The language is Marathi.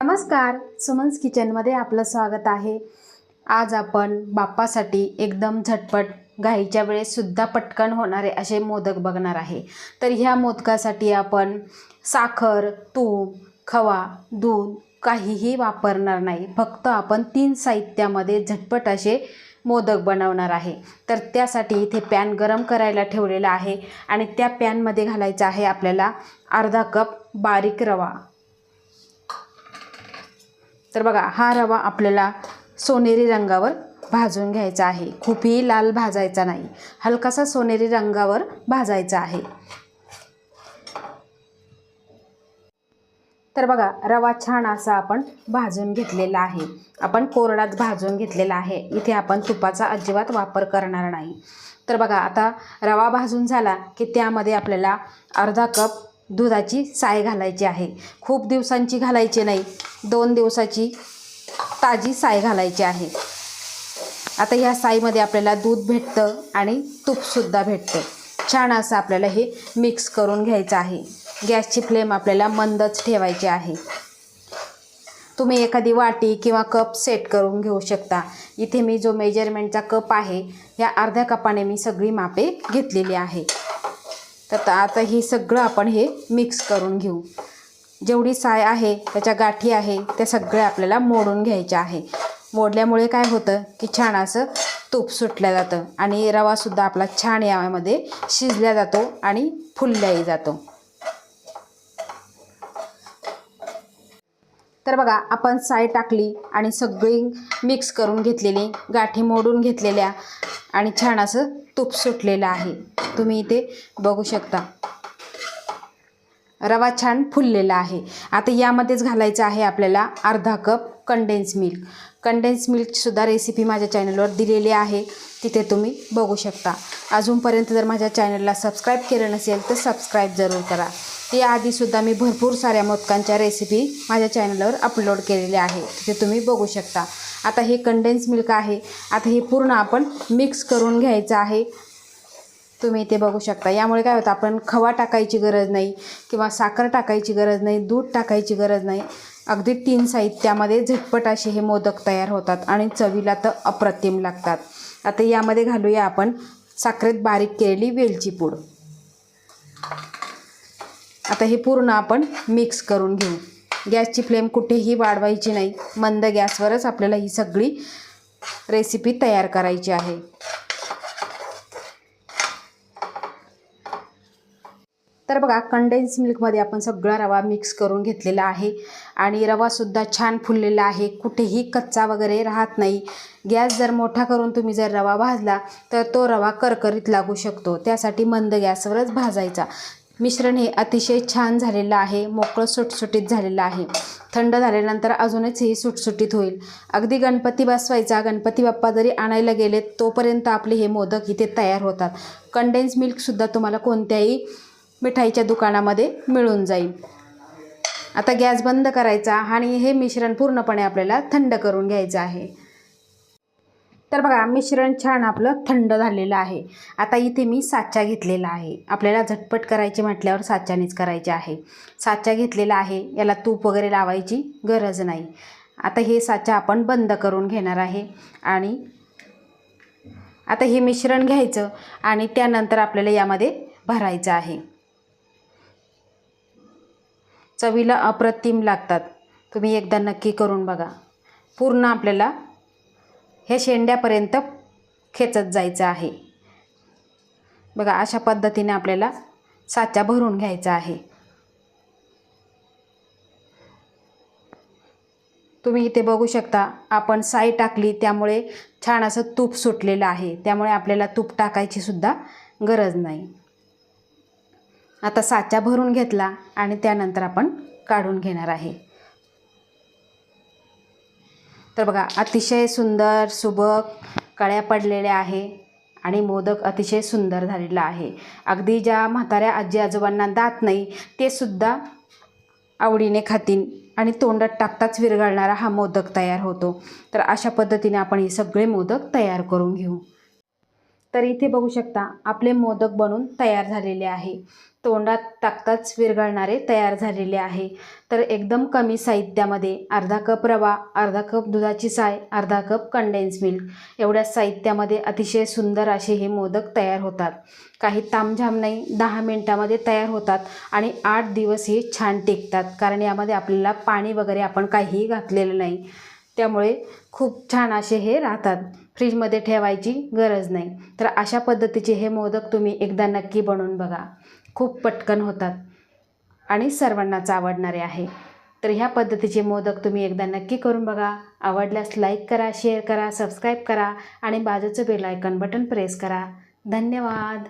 नमस्कार सुमन्स किचनमध्ये आपलं स्वागत आहे. आज आपण बाप्पासाठी एकदम झटपट घाईच्या वेळेससुद्धा पटकन होणारे असे मोदक बघणार आहे. तर ह्या मोदकासाठी आपण साखर तूप खवा दूध काहीही वापरणार नाही. फक्त आपण तीन साहित्यामध्ये झटपट असे मोदक बनवणार आहे. तर त्यासाठी इथे पॅन गरम करायला ठेवलेला आहे आणि त्या पॅनमध्ये घालायचं आहे आपल्याला अर्धा कप बारीक रवा. तर बघा हा रवा आपल्याला सोनेरी रंगावर भाजून घ्यायचा आहे. खूपही लाल भाजायचा नाही. हलकासा सोनेरी रंगावर भाजायचा आहे. तर बघा रवा छान असा आपण भाजून घेतलेला आहे. आपण कोरडाच भाजून घेतलेला आहे. इथे आपण तुपाचा अजिबात वापर करणार नाही. तर बघा आता रवा भाजून झाला की त्यामध्ये आपल्याला अर्धा कप दुधाची साय घालायची आहे. खूप दिवसांची घालायची नाही दोन दिवसाची ताजी साय घालायची आहे. आता ह्या साईमध्ये आपल्याला दूध भेटतं आणि तूपसुद्धा भेटतं. छान असं आपल्याला हे मिक्स करून घ्यायचं आहे. गॅसची फ्लेम आपल्याला मंदच ठेवायची आहे. तुम्ही एखादी वाटी किंवा कप सेट करून घेऊ शकता. इथे मी जो मेजरमेंटचा कप आहे या अर्ध्या कपाने मी सगळी मापे घेतलेली आहे. तर आता हे सगळं आपण हे मिक्स करून घेऊ. जेवढी साय आहे त्याच्या गाठी आहे त्या सगळ्या आपल्याला मोडून घ्यायच्या आहे. मोडल्यामुळे काय होतं की छान असं तूप सुटलं जातं आणि रवासुद्धा आपला छान यामध्ये शिजल्या जातो आणि फुलल्याही जातो. तर बघा आपण साय टाकली आणि सगळी मिक्स करून घेतलेली गाठी मोडून घेतलेल्या आणि छान असं तूप सुटलेलं आहे. तुम्ही इथे बघू शकता. रवा छान फुललेला आहे. आता यामध्येच घालायचं आहे आपल्याला अर्धा कप कंडेन्स मिल्क कंडेन्स मिल्कसुद्धा रेसिपी माझ्या चॅनलवर दिलेली आहे. तिथे तुम्ही बघू शकता. अजूनपर्यंत जर माझ्या चॅनलला सबस्क्राईब केलं नसेल तर सबस्क्राईब जरूर करा. याआधीसुद्धा मी भरपूर साऱ्या मोदकांच्या रेसिपी माझ्या चॅनलवर अपलोड केलेल्या आहे. तिथे तुम्ही बघू शकता. आता हे कंडेन्स मिल्क आहे. आता हे पूर्ण आपण मिक्स करून घ्यायचं आहे. तुम्ही इथे बघू शकता. यामुळे काय होतं आपण खवा टाकायची गरज नाही किंवा साखर टाकायची गरज नाही दूध टाकायची गरज नाही. अगदी तीन साहित्यामध्ये झटपट असे हे मोदक तयार होतात आणि चवीला तर अप्रतिम लागतात. आता यामध्ये घालूया आपण साखरेत बारीक केलेली वेलची पूड. आता हे पूर्ण आपण मिक्स करून घेऊ. गॅसची फ्लेम कुठेही वाढवायची नाही. मंद गॅसवरच आपल्याला ही सगळी रेसिपी तयार करायची आहे. तर बघा कंडेन्स मिल्कमध्ये आपण सगळा रवा मिक्स करून घेतलेला आहे. आणि रवासुद्धा छान फुललेला आहे. कुठेही कच्चा वगैरे राहत नाही. गॅस जर मोठा करून तुम्ही जर रवा भाजला तर तो रवा करकरीत लागू शकतो. त्यासाठी मंद गॅसवरच भाजायचा. मिश्रण हे अतिशय छान झालेलं आहे. मोकळं सुटसुटीत झालेलं आहे. थंड झाल्यानंतर अजूनच हे सुटसुटीत होईल. अगदी गणपती बसवायचा. गणपती बाप्पा जरी आणायला गेले तोपर्यंत आपले हे मोदक इथे तयार होतात. कंडेन्स मिल्कसुद्धा तुम्हाला कोणत्याही मिठाईच्या दुकानामध्ये मिळून जाईल. आता गॅस बंद करायचा आणि हे मिश्रण पूर्णपणे आपल्याला थंड करून घ्यायचं आहे. तर बघा मिश्रण छान आपलं थंड झालेलं आहे. आता इथे मी साचा घेतलेला आहे. आपल्याला झटपट करायचे म्हटल्यावर साच्यानेच करायचे आहे. साचा घेतलेला आहे याला तूप वगैरे लावायची गरज नाही. आता हे साचा आपण बंद करून घेणार आहे आणि आता हे मिश्रण घ्यायचं आणि त्यानंतर आपल्याला यामध्ये भरायचं आहे. चवीला अप्रतिम लागतात. तुम्ही एकदा नक्की करून बघा. पूर्ण आपल्याला हे शेंड्यापर्यंत खेचत जायचं आहे. बघा अशा पद्धतीने आपल्याला साचा भरून घ्यायचा आहे. तुम्ही इथे बघू शकता आपण साई टाकली त्यामुळे छान असं तूप सुटलेलं आहे. त्यामुळे आपल्याला तूप टाकायची सुद्धा गरज नाही. आता साचा भरून घेतला आणि त्यानंतर आपण काढून घेणार आहे. तर बघा अतिशय सुंदर सुबक कळ्या पडलेल्या आहे आणि मोदक अतिशय सुंदर झालेला आहे. अगदी ज्या म्हाताऱ्या आजी आजोबांना दात नाही ते सुद्धा आवडीने खातील आणि तोंडात टाकताच विरघळणारा हा मोदक तयार होतो. तर अशा पद्धतीने आपण हे सगळे मोदक तयार करून घेऊ. तर इथे बघू शकता आपले मोदक बनून तयार झालेले आहे. तोंडात टाकताच विरघळणारे तयार झालेले आहे. तर एकदम कमी साहित्यामध्ये अर्धा कप रवा अर्धा कप दुधाची साय अर्धा कप कंडेन्स मिल्क एवढ्या साहित्यामध्ये अतिशय सुंदर असे हे मोदक तयार होतात. काही तामझाम नाही दहा मिनटामध्ये तयार होतात आणि आठ दिवस हे छान टिकतात कारण यामध्ये आपल्याला पाणी वगैरे आपण काहीही घातलेलं नाही. त्यामुळे खूप छान असे हे राहतात. फ्रीजमध्ये ठेवायची गरज नाही. तर अशा पद्धतीचे हे मोदक तुम्ही एकदा नक्की बनवून बघा. खूप पटकन होतात आणि सर्वांनाच आवडणारे आहे. तर ह्या पद्धतीचे मोदक तुम्ही एकदा नक्की करून बघा. आवडल्यास लाईक करा शेअर करा सबस्क्राईब करा आणि बाजूचं बेल आयकॉन बटन प्रेस करा. धन्यवाद!